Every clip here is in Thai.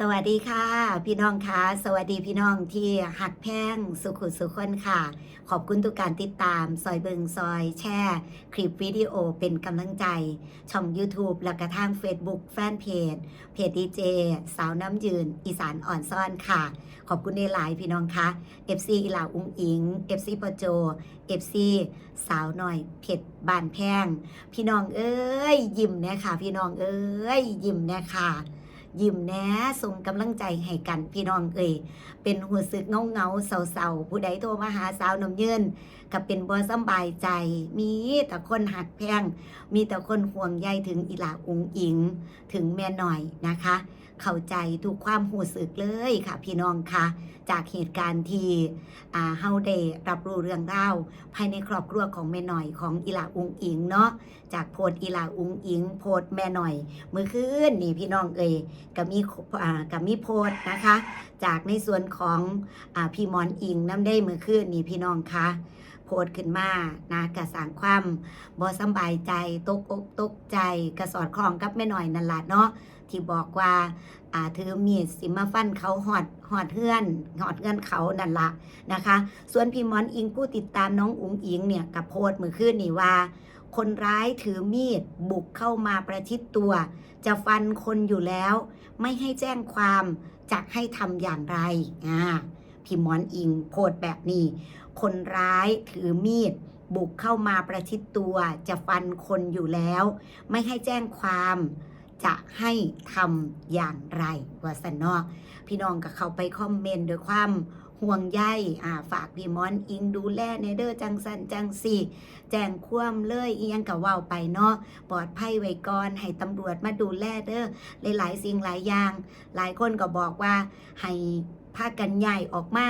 สวัสดีค่ะ พี่น้องคะสวัสดีพี่น้องที่หักแพงสุขุสุขคนค่ะ ขอบคุณทุกการติดตาม ซอยเบิงซอยแชร์คลิปวิดีโอเป็นกำลังใจ ช่อง YouTube และกระทั่ง Facebook แฟนเพจ เพจดีเจสาวน้ำยืน อีสานอ่อนซ่อนค่ะ ขอบคุณในหลายพี่น้องคะ FC อีหลาอุ้งอิง FC ปโจ FC สาวหน่อยเพจบานแพงพี่น้องเอ้ยยิ้มน่ค่ะ พี่น้องเอ้ยยิ้มน่ค่ะ ยิ้มแน่ส่งกำลังใจให้กันพี่น้องเอ่ยเป็นหัวซึกเงาเงาๆเศร้าๆผู้ใดโทรมาหาสาวน้ำยืน ก็เป็นบ่สบายใจ มีแต่คนหักแพง มีแต่คนห่วงใยถึงอีหลาอุงอิง ถึงแม่หน่อยนะคะ เข้าใจทุกความหูสึกเลยค่ะพี่น้องค่ะจากเหตุการณ์ที่อ่าเฮาได้รับรู้เรื่องราภายในครอบครัวของแม่หน่อยของอีหลาอุงอิงเนาะจากโพสต์อีหลาอุงอิง โพสต์แม่หน่อยเมื่อคืนนี่พี่น้องเอ่ยก็มีอ่าก็มีโพสต์นะคะ จากในส่วนของอพี่มอนอิงน้ำได้เมื่อคืนนี่พี่น้องคะ สต์ขึ้นมานะกระสางความบ่สบายใจตกอกตกใจกระสอดคล้องกับแม่หน่อยนั่นละเนาะที่บอกว่าอ่าถือมีดสิมาฟันเขาหอดหอดเฮือนหอดเฮือนเขานั่นละนะคะ ส่วนพี่มอนอิงผู้ติดตามน้องอุ๋งอิงเนี่ยกับโพสต์เมื่อคืนนี่ว่า คนร้ายถือมีดบุกเข้ามาประชิดตัว จะฟันคนอยู่แล้ว ไม่ให้แจ้งความจะให้ทำอย่างไรอ่าพี่มอนอิงโพสต์แบบนี้ คนร้ายถือมีด บุกเข้ามาประชิดตัวจะฟันคนอยู่แล้ว ไม่ให้แจ้งความจะให้ทำอย่างไรวาสันนอพี่น้องก็เขาไปคอมเมนต์ด้วยความห่วงใยอ่าฝากพี่มอนอิงดูแลในเด้อจังสันจังสี่แจ้งความเลยอียังกับว่าวไปเนาะปลอดภัยไว้ก่อนให้ตำรวจมาดูแลเด้อหลายๆสิ่งหลายอย่าง หลายคนก็บอกว่าให้ พากันใหญ่ออกมา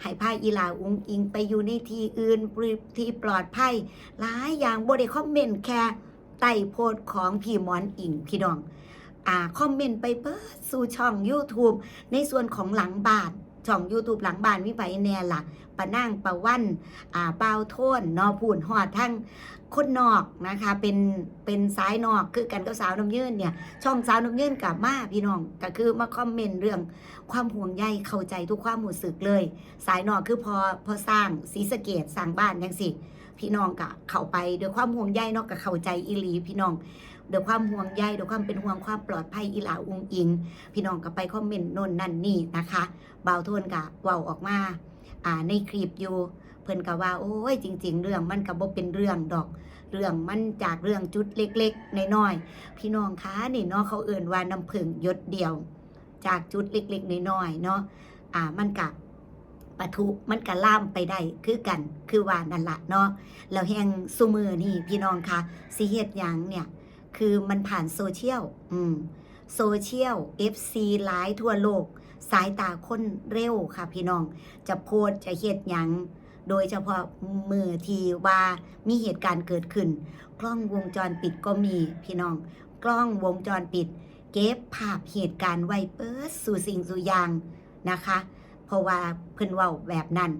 ให้พาอีหลาอุงอิงไปอยู่ในที่อื่นที่ปลอดภัยหลายอย่างบ่ได้คอมเมนต์แค่ใต้โพสของพี่มอนอิงพี่ดองอ่าคอมเมนต์ไปเปิดสู่ช่อง YouTube ในส่วนของหลังบาท ช่อง YouTube หลังบ้านวิไผแน่ละปะนั่งปะวันอ่าเปาโทนนอพูนหอดทั้งคนนอกนะคะ เป็นเป็นสายนอกคือกันกับสาวน้ำยืนเนี่ย ช่องสาวน้ำยืนกับมาพี่น้องก็คือมาคอมเมนต์เรื่องความห่วงใยเข้าใจทุกความหมู่สึกเลย สายนอกคือพอพอสร้างสีสะเกตสร้างบ้านยังสิ พี่น้องกะเข้าไปด้วยความห่วงใยเนาะกับเข้าใจอีหลีพี่น้องด้วยความห่วงใยด้วยความเป็นห่วงความปลอดภัยอีหลาอุงอิง พี่น้องก็ไปคอมเมนต์โน่นนั่นนี่นะคะเบาวนกะเว้าออกมาอ่าในคลิปอยู่เพิ่นก็ว่าโอ้ยจริง ๆ เรื่องมันก็บ่เป็นเรื่องดอกเรื่องมันจากเรื่องจุดเล็กๆน้อยๆพี่น้องคะนี่เนาะเขาเอิ่นว่าน้ำผึ้งยดเดียว จากจุดเล็กๆน้อยๆเนาะอ่ามันกับ ปะทุมันก็ล่ามไปได้คือกันคือว่านั่นละเนาะแล้วแห่งซุมือนี่พี่น้องคะสิเฮ็ดหยังเนี่ย คือมันผ่านโซเชียลอืมโซเชียล FC หลายทั่วโลก สายตาคนเร็วค่ะพี่น้อง จะโพสจะเฮ็ดหยังโดยเฉพาะมือทีว่ามีเหตุการณ์เกิดขึ้น กล้องวงจรปิดก็มีพี่น้อง กล้องวงจรปิด เก็บภาพเหตุการณ์ไว้เปิดสู่สิ่งสู่อย่างนะคะ เพราะว่าเพิ่นเว้าแบบนั้น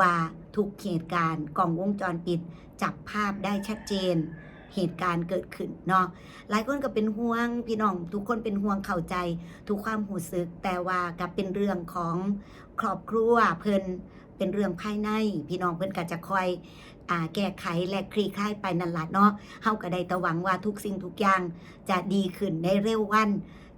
ว่าทุกเหตุการณ์กล้องวงจรปิด จับภาพได้ชัดเจน เหตุการณ์เกิดขึ้นเนาะหลายคนก็เป็นห่วงพี่น้อง ทุกคนเป็นห่วงเข้าใจ ทุกความหูสึก แต่ว่ากับเป็นเรื่องของครอบครัวเพิ่นเป็นเรื่องภายใน พี่น้องเพิ่นก็จะคอยแก้ไขและคลี่คลายไปนั่นละเนาะเฮาก็ได้ต่หวังว่าทุกสิ่งทุกอย่างจะดีขึ้นในเร็ววัน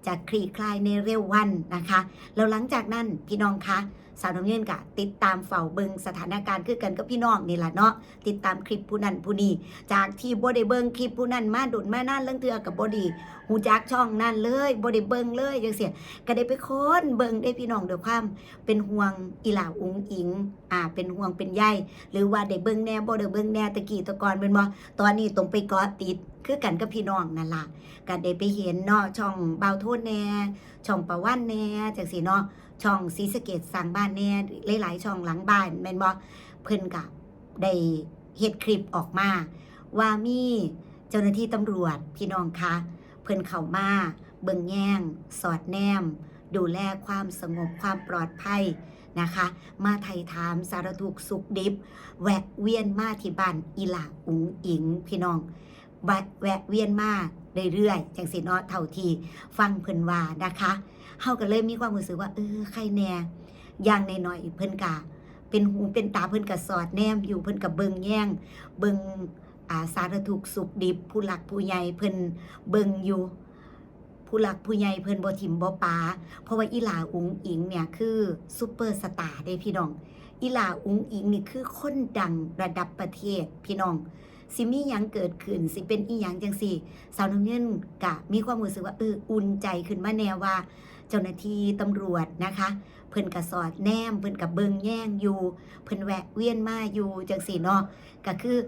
จะคลี่คลายในเร็ววันนะคะแล้วหลังจากนั้นพี่น้องคะสาวน้ำเย็นกะติดตามเฝ้าเบิงสถานการณ์คือกันกับพี่น้องนี่แหละเนาะติดตามคลิปผู้นั้นผู้นี้จากที่บ่ได้เบิงคลิปผู้นั้นมาดุนมานั่นเรื่องเทือกับบ่ดีหูจักช่องนั่นเลยบ่ได้เบิงเลยจังเสียก็ได้ไปค้นเบิงได้พี่น้องด้วยความเป็นห่วงอีหล่าอุงอิงอ่าเป็นห่วงเป็นใยหรือว่าได้เบิงแน่บ่ได้เบิงแน่ตะกี้ตะกอนเป็นบ่ตอนนี้ต้องไปกาะติด คือกันกับพี่น้องนั่นล่ะก็ได้ไปเห็นเนาะช่องเบาโทษแน่ช่องประวันแน่จังสีเนาะช่องซีสะเกตสร้างบ้านแน่หลายๆช่องหลังบ้านแม่นบ่เพิ่นก็ได้เฮ็ดคลิปออกมา ว่ามีเจ้าหน้าที่ตำรวจพี่น้องคะเพิ่นเข้ามาเบิ่งแย่ง สอดแนม ดูแลความสงบความปลอดภัยนะคะ มาไทยถามสารทุกสุขดิบ แวะเวียนมาที่บ้านอีหลาอุ๋งอิงพี่น้อง วะแวะเวียนมาเรื่อยๆจังสิเนาะเท่าที่ฟังเพิ่นว่านะคะเฮาก็เลยมีความรู้สึกว่าเออใครแน่อย่างน้อยๆเพิ่นกะเป็นหูเป็นตาเพิ่นก็สอดแนมอยู่เพิ่นก็เบิงแย่งเบิงอ่าสารทุกสุขดิบ ผู้หลักผู้ใหญ่เพิ่นเบิงอยู่ ผู้หลักผู้ใหญ่เพิ่นบ่ถิ่มบ่ปาเพราะว่าอีหลาอุงอิงเนี่ยคือซูเปอร์สตาร์เด้พี่น้องอีหลาอุงอิงนี่คือคนดังระดับประเทศพี่น้อง สิมีหยังเกิดขึ้นสิเป็นอีหยังจังสี่ สาวน้ำเงินกะมีความรู้สึกว่าเอออุ่นใจขึ้นมาแน่ว่า เจ้าหน้าที่ตำรวจนะคะ เพิ่นกะสอดแนมเพิ่นกะเบิงแย่งอยู่ เพิ่นแวะเวียนมาอยู่จังสี่เนาะก็คือ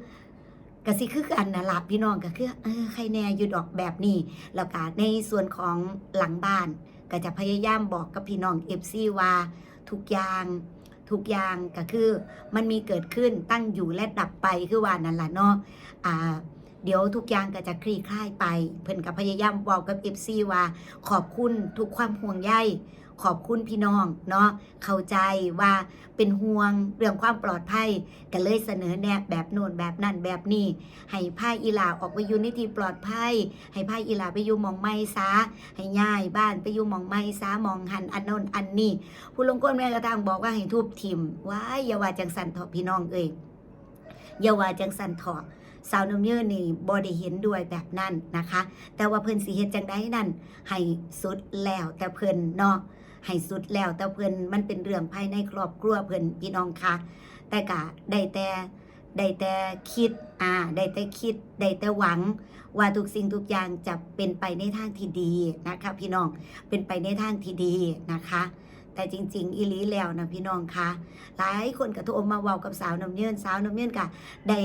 กสิคือกันนะล่ะพี่น้องก็คือเออใครแน่อยู่ดอกแบบนี้แล้วก็ในส่วนของหลังบ้าน ก็จะพยายามบอกกับพี่น้อง FC ว่าทุกอย่าง ทุกอย่างก็คือมันมีเกิดขึ้นตั้งอยู่และดับไปคือว่านั่นแหละเนาะอ่าเดี๋ยวทุกอย่างก็จะคลี่คลายไป เพิ่นก็พยายามบอกกับเอฟซีว่า ขอบคุณทุกความห่วงใย ขอบคุณพี่น้องเนาะเข้าใจว่าเป็นห่วงเรื่องความปลอดภัยก็เลยเสนอแนะแบบโน่นแบบนั่นแบบนี้ให้พาอีหลาออกไปอยู่ในที่ปลอดภัย ให้พาอีหลาไปอยู่มองไม่ซาให้ย้ายบ้านไปอยู่มองไม่ซามองหันอันโน่นอันนี้ผู้ลงก้นแม่กระทางบอกว่าให้ทุบทิมว้ายอย่าว่าจังสันเถอพี่น้องเอ้ยอย่าว่าจังสันเถอสาวน้ำเยื่อนี่บอได้เห็นด้วยแบบนั้นนะคะ แต่ว่าเพิ่นสิเฮ็ดจังได้นั่นให้สุดแล้วแต่เพิ่นเนาะ ให้สุดแล้วแต่เพิ่นมันเป็นเรื่องภายในครอบครัวเพิ่นพี่น้องค่ะ แต่กะได้แต่ได้แต่คิดอ่าได้แต่คิดได้แต่หวัง ว่าทุกสิ่งทุกอย่างจะเป็นไปในทางที่ดีนะคะ พี่น้องเป็นไปในทางที่ดีนะคะ แต่จริง ๆ อีลีแล้วนะพี่น้องคะหลายคนก็โทรมาเว้ากับสาวน้ำเยื่นสาวน้ำเยื่นกะได้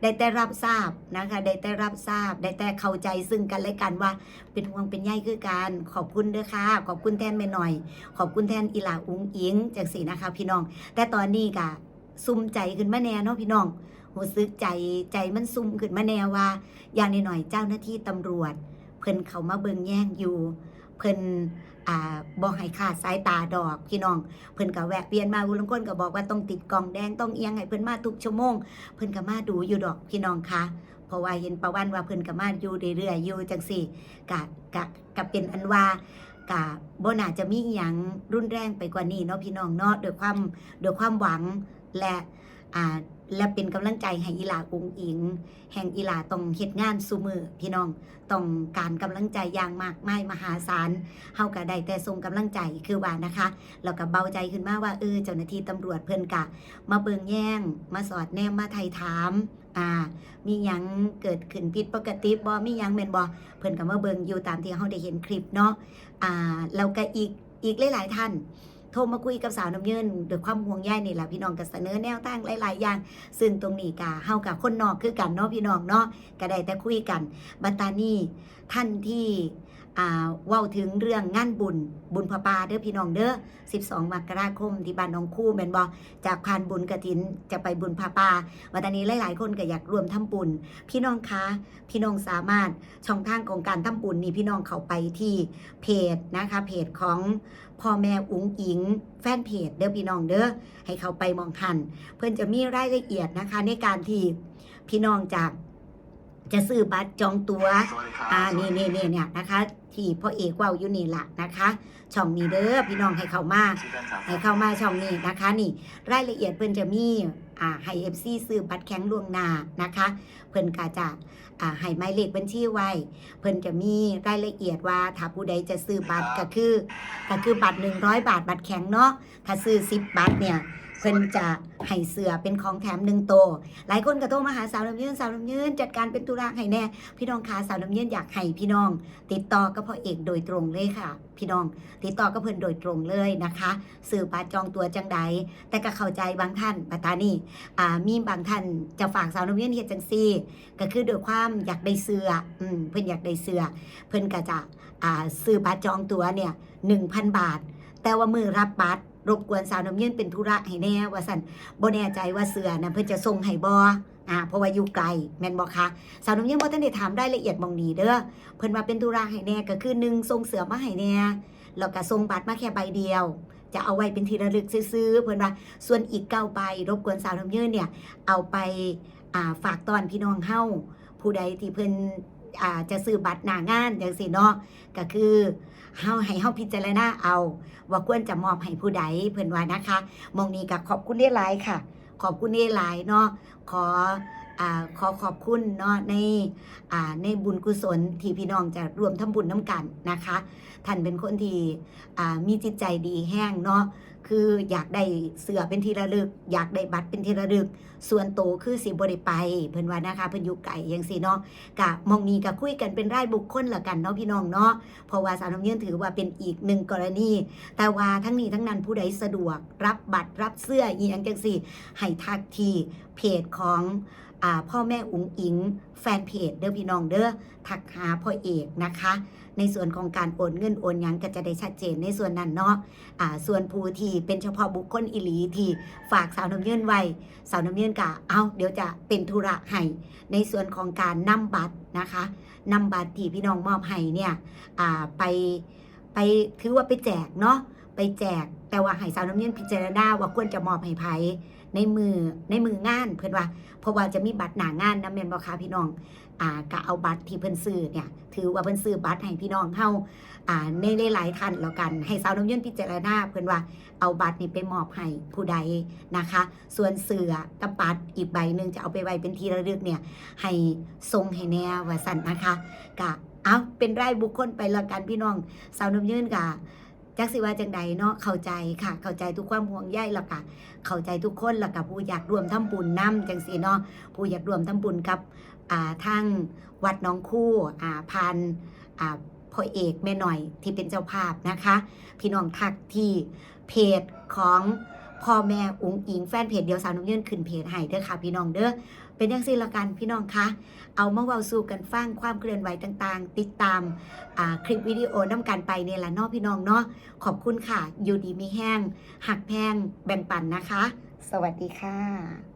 ได้แต่รับทราบนะคะได้แต่รับทราบ ได้แต่เข้าใจซึ่งกันและกันว่าเป็นห่วงเป็นใยคือกันขอบคุณเด้อค่ะขอบคุณแทนแม่หน่อย ขอบคุณแทนอีหลาอุ้งอิงจังสีนะคะ พี่น้อง แต่ตอนนี้กะซุ่มใจขึ้นมาแน่เนาะพี่น้องหูซึกใจใจมันซุ่มขึ้นมาแน่ว่า อย่างน้อยเจ้าหน้าที่ตำรวจ เพิ่นเขามาเบิงแย่งอยู่ เพิ่นอ่าบ่ให้ขาดสายตาดอกพี่น้อง เพิ่นก็แวะเวียนมาอุลางคนก็บอกว่าต้องติดกล่องแดงต้องเอียงให้เพิ่นมาทุกชั่วโมง เพิ่นก็มาดูอยู่ดอกพี่น้องคะเพราะว่าเห็นประวันว่าเพิ่นก็มาอยู่เรื่อยๆอยู่จังซี่กะกะกะเป็นอันว่ากะบ่น่าจะมีอหยังรุนแรงไปกว่านี้เนาะพี่น้องเนาะด้วยความด้วยความหวังและ อ่าและเป็นกำลังใจให้อีหลาอุงอิง แห่งอีหลาต้องเฮ็ดงานซุมือพี่น้องต้องการกำลังใจอย่างมากมายมหาศาลเฮาก็ได้แต่ส่งกำลังใจคือว่านะคะแล้วก็เบาใจขึ้นมาว่าเออเจ้าหน้าที่ตำรวจเพิ่นกะ มาเบิงแย่ง มาสอดแนมมาไทยถามอ่ามีหยังเกิดขึ้นผิดปกติบ่มีหยังแม่นบ่เพิ่นก็มาเบิงอยู่ตามที่เฮาได้เห็นคลิปเนาะอ่าแล้วก็อีกอีกหลายๆท่าน โทรมาคุยกับสาวน้ำเยินด้วยความห่วงใยนี่แหละพี่น้องก็เสนอแนวตั้งหลาย ๆ อย่าง ซึ่งตรงนี้กะเฮากับคนนอกคือกันเนาะพี่น้องเนาะก็ได้แต่คุยกันบัตตานี่ท่านที่ เว้าถึงเรื่องงานบุญ บุญพระปาเด้อพี่น้องเด้อ 12 มกราคมที่บ้านน้องคู่แม่นบ่จากผ่านบุญกระถินจะไปบุญพระปาบัตตานี้หลาย ๆ คนก็อยากรวมทำบุญ พี่น้องคะ พี่น้องสามารถช่องทางของการทำบุญนี่พี่น้องเข้าไปที่เพจนะคะเพจของพ่อแม่อุ๋งอิง แฟนเพจเด้อพี่น้องเด้อให้เขาไปมองทัน เพื่อนจะมีรายละเอียดนะคะในการที่พี่น้องจาก จะซื้อบัตรจองตัว๋วอ่านี่นี่นี่เนี่ยนะคะ ที่พ่อเอกเว่าอยู่นี่แหละนะคะ ช่องนี้เด้อพี่น้องให้เข้ามาให้เข้ามาช่องนี้นะคะ นี่ รายละเอียดเพิ่นจะมีอ่าให้เอฟซีซื้อบัตรแข็งล่วงหน้านะคะ เพิ่นก็จะอ่าให้หมายเลขบัญชีไว้ เพิ่นจะมีรายละเอียดว่าถ้าผู้ใดจะซื้อบัตรก็คือก็คือบัตร100 บาทบัตรแข็งเนาะถ้าซื้อ10บัตรเนี่ยเพิ่นจะให้เสือเป็นของแถมหนึ่งโต หลายคนก็โทรมาหาสาวน้ำยืนสาวน้ำยืนจัดการเป็นตุลาให้แน่ พี่น้องคะสาวน้ำยืนอยากให้พี่น้อง ติดต่อกับพ่อเอกโดยตรงเลยค่ะ พี่น้อง ติดต่อกับเพิ่นโดยตรงเลยนะคะสื่อปาจองตัวจังใดแต่ก็เข้าใจบางท่านปัตตานี่อ่ามีบางท่านจะฝากสาวน้ำยืนเฮ็ดจังซี่ ก็คือด้วยความอยากได้เสืออืมเพิ่นอยากได้เสือเพิ่นก็จะอ่าซื้อบัตรจองตัวเนี่ย1,000บาท แต่ว่ามือรับบัตร รบกวนสาวน้ำเยืนเป็นธุระให้แน่ว่าสันบ่แน่ใจว่าเสือนะเพิ่นจะส่งให้บ่อ่าเพราะว่าอยู่ไกลแม่นบ่คะสาวน้ำเยืนบ่ทันได้ถามรายละเอียดมองนี้เด้อเพิ่นว่าเป็นธุระให้แน่ก็คือหนึ่งส่งเสือมาให้แน่แล้วก็ส่งบัตรมาแค่ใบเดียว จะเอาไว้เป็นที่ระลึกซื้อเพิ่นว่าส่วนอีกเก้าใบรบกวนสาวน้ำเยืนเนี่ยเอาไปอ่าฝากตอนพี่น้องเฮาผู้ใดที่เพิ่น อ่าจะซื้อบัตรหน้างานจังซี่เนาะก็คือเฮาให้เฮาพิจารณาเอา ว่าควรจะมอบให้ผู้ใดเพิ่นว่านะคะมองนี้ก็ขอบคุณได้หลายค่ะ ขอบคุณได้หลายเนาะขออ่าขอขอบคุณเนาะในอ่าในบุญกุศลที่พี่น้องจะรวมทำบุญน้ำกันนะคะ ท่านเป็นคนที่อ่ามีจิตใจดีแห้งเนาะ คืออยากได้เสือเป็นที่ระลึก อยากได้บัตรเป็นที่ระลึก ส่วนโตคือสิบริไป เพิ่นว่านะคะเพิ่นอยู่ไก่ยังสิเนาะกะมองนี้กะคุยกันเป็นรายบุคคลละกันเนาะพี่น้องเนาะเพราะว่าสาวน้ำเยืนถือว่าเป็นอีกหนึ่งกรณี แต่ว่าทั้งนี้ทั้งนั้นผู้ใดสะดวก รับบัตรรับเสื้ออีหยังจังสี่ให้ทักทีเพจของอพ่อแม่อุ๋งอิง แฟนเพจเด้อพี่น้องเด้อทักหาพ่อเอกนะคะ ในส่วนของการโอนเงินโอนยังก็จะได้ชัดเจนในส่วนนั้นเนาะอ่าส่วนผู้ที่เป็นเฉพาะบุคคลอิลีที่ฝากสาวน้ำเยืนไว้สาวน้ำเยืนกะเอาเดี๋ยวจะเป็นธุระให้ในส่วนของการนำบัตรนะคะนำบัตรที่พี่น้องมอบให้เนี่ยอ่าไปไปถือว่าไปแจกเนาะไปแจกแต่ว่าให้สาวน้ำเยืนพิจารณาว่าควรจะมอบให้ไผในมือในมืองานเพื่อนว่าเพราะว่าจะมีบัตรหนางานนะแม่นบ่คะพี่น้องอ่ากะเอาบัตรที่เพิ่นซื้อเนี่ย ถือว่าเพิ่นซื้อบัตรให้พี่น้องเฮาอ่าในหลายๆท่านแล้วกัน ให้สาวน้ำยืนพิจารณาเพิ่นว่าเอาบัตรนี่ไปมอบให้ผู้ใดนะคะ ส่วนเสือกับปัดอีกใบหนึ่งจะเอาไปไว้เป็นที่ระลึกเนี่ยให้ทรงให้แน่ว่าสันนะคะกะเอาเป็นรายบุคคลไปละกันพี่น้องสาวน้ำยืนกะจักสิว่าจังใดเนาะเข้าใจค่ะ เข้าใจทุกความห่วงใยแล้วกะเข้าใจทุกคนแล้วกะผู้อยากรวมทำบุญนํจังสีเนาะผู้อยากรวมทำบุญกับ ทางวัดน้องคู่พันพ่อเอกแม่หน่อยที่เป็นเจ้าภาพนะคะ พี่น้องทักที่เพจของพ่อแม่อุ้งอิงแฟนเพจเดียวสาวน้ำเยืนขึ้นเพจให้เด้อค่ะพี่น้องเด้อเป็นยังสิละกันพี่น้องคะเอามาเว้าสู่กันฟังความเคลื่อนไหวต่างๆ ติดตามคลิปวิดีโอน้ำกันไปเนี่ยละเนาะพี่น้องเนาะขอบคุณค่ะ อยู่ดีมีแห้งหักแพงแบ่งปันนะคะ สวัสดีค่ะ